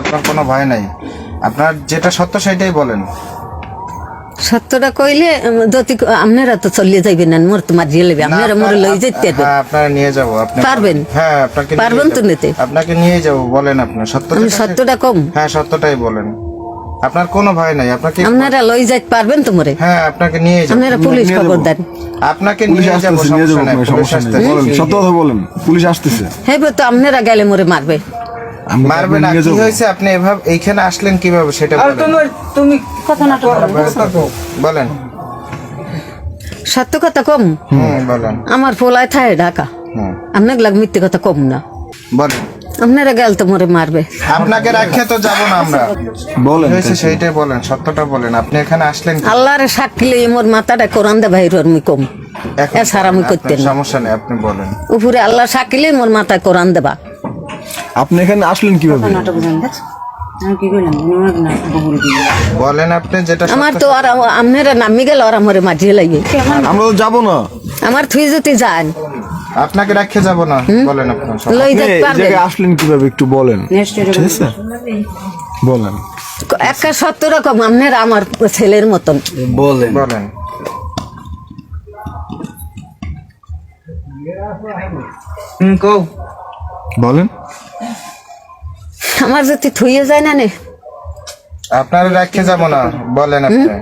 আপনার কোনো ভয় নাই। আপনার যেটা সত্য সেটাই বলেন। সত্যটা কইলে যদি আপনারা তো চলিয়ে যাইবেন না মোর তো মারিয়ে লেবে আপনারা মোর লই হবে। হ্যাঁ আপনারা নিয়ে যাব আপনি পারবেন? হ্যাঁ আপনাকে পারবেন তো নিতে? আপনাকে নিয়ে যাব বলেন আপনি। সত্য আমি সত্যটা কম? হ্যাঁ সত্যটাই বলেন। আপনার কোনো ভয় নাই আপনাকে আপনারা লই যাইতে পারবেন তো মোরে? হ্যাঁ আপনাকে নিয়ে যাব। আপনারা পুলিশ নিয়ে খবর দেন। আপনাকে নিয়ে যাব সমস্যা নাই পুলিশ আসতেছে। বলেন সত্য কথা বলেন পুলিশ আসতেছে। হ্যাঁ তো আপনারা গেলে মোরে মারবে। মারবে না কি হয়েছে? আপনি এভাবে এইখানে আসলেন কীভাবে? সেটা আর তোমার তুমি বলেন সত্য কথা কম? বলেন। আমার পোলায় থায় ঢাকা। হুম। আপনাকে লাগ মিথ্যে কথা কম না। বলেন। আপনারা গেল তো মোরে মারবে। আপনাকে রাখে তো যাব না আমরা। বলেন হয়েছে সেইটাই বলেন সত্যটা বলেন। আপনি এখানে আসলেন? আল্লাহর সাক্ষী লই মোর মাথাটা কোরআন দে বাইর আমি কম। এখন এছাড়া আমি করতে সমস্যা নেই আপনি বলেন। উপরে আল্লাহ সাক্ষী লই মোর মাথায় কোরআন দেবা। আপনি এখানে আসলেন কীভাবে? আমি কি বলেন আপনি যেটা আমার তো আর আপনারা নামি গেল আর আমার মাঝিয়ে লাগে। আমরা তো যাব না। আমার থুই যদি যান। আপনাকে রাখে যাব না বলেন আপনার লই আপনি যেতে পারবেন। আসলেন কীভাবে একটু বলেন। ঠিক আছে? বলেন। একটা সত্য রকম আপনারা আমার ছেলের মতন। বলেন। বলেন। হুম কও। বলেন। আমার যদি থুয়ে যায় না নে। আপনারা রাখে যাব না বলেন আপনি।